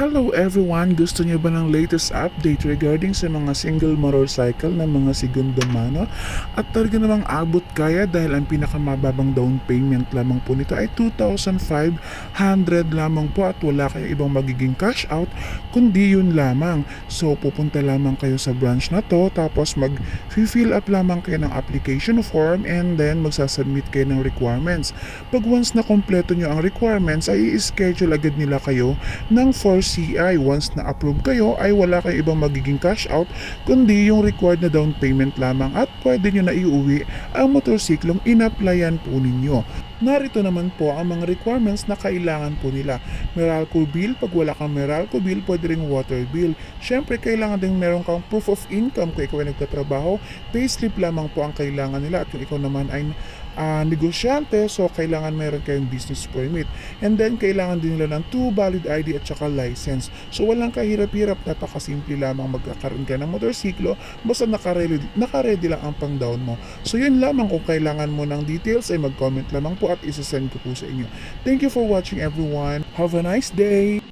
Hello everyone! Gusto niyo ba ng latest update regarding sa mga single motorcycle na mga segundo mano? At talaga namang abot kaya dahil ang pinakamababang down payment lamang po nito ay 2,500 lamang po at wala kayong ibang magiging cash out kundi yun lamang. So pupunta lamang kayo sa branch na to tapos mag-fill up lamang kayo ng application form and then magsasubmit kayo ng requirements. Pag once na kompleto nyo ang requirements ay i-schedule agad nila kayo ng 4CI. Once na approve kayo ay wala kayong ibang magiging cash out kundi yung required na down payment lamang at pwede nyo na iuwi ang motorsiklong in-applyan po ninyo. Narito naman po ang mga requirements na kailangan po nila. Meralco bill, pag wala kang Meralco bill, pwede ring water bill. Siyempre, kailangan din meron kang proof of income kung ikaw ay nagtatrabaho. Payslip lamang po ang kailangan nila at kung ikaw naman ay ah, negosyante, so kailangan meron kayong business permit. And then, kailangan din nila ng two valid ID at saka license. So, walang kahirap-hirap, napakasimple lamang magkakaroon ka ng motorsiklo, basta nakaredy, nakaredy lang ang pang down mo. So, yun lamang kung kailangan mo ng details, ay mag-comment lamang po at isasend ko po sa inyo. Thank you for watching everyone. Have a nice day!